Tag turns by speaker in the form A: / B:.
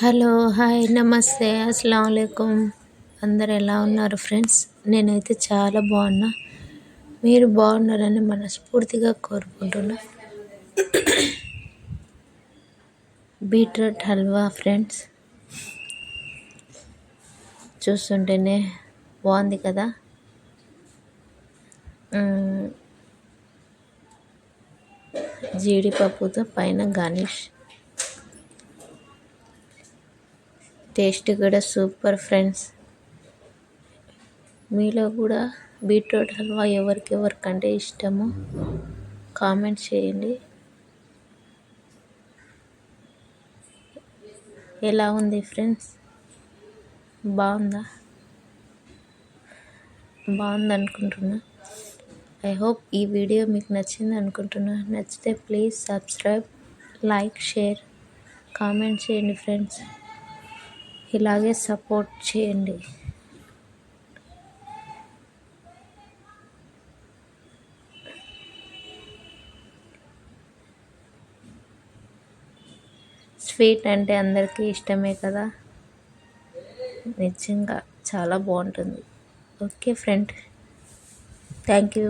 A: Hello hi నమస్తే అస్సలం అయికం అందరు ఎలా ఉన్నారు ఫ్రెండ్స్? నేనైతే చాలా బాగున్నా. మీరు బాగున్నారని మనస్ఫూర్తిగా కోరుకుంటున్నా. Beetroot halwa friends. చూస్తుంటేనే బాగుంది కదా? జీడిపప్పుతో పైన గార్నిష్. టేస్ట్ కూడా సూపర్ ఫ్రెండ్స్. మీలో కూడా బీట్రూట్ హల్వా ఎవరికి ఎవరికంటే ఇష్టమో కామెంట్ చేయండి. ఎలా ఉంది ఫ్రెండ్స్? బాగుందా? బాగుంది అనుకుంటున్నా. ఐ హోప్ ఈ వీడియో మీకు నచ్చింది అనుకుంటున్నా. నచ్చితే please subscribe like share comment చేయండి ఫ్రెండ్స్. ఇలాగే సపోర్ట్ చేయండి. స్వీట్ అంటే అందరికీ ఇష్టమే కదా? నిజంగా చాలా బాగుంటుంది. Okay friend thank you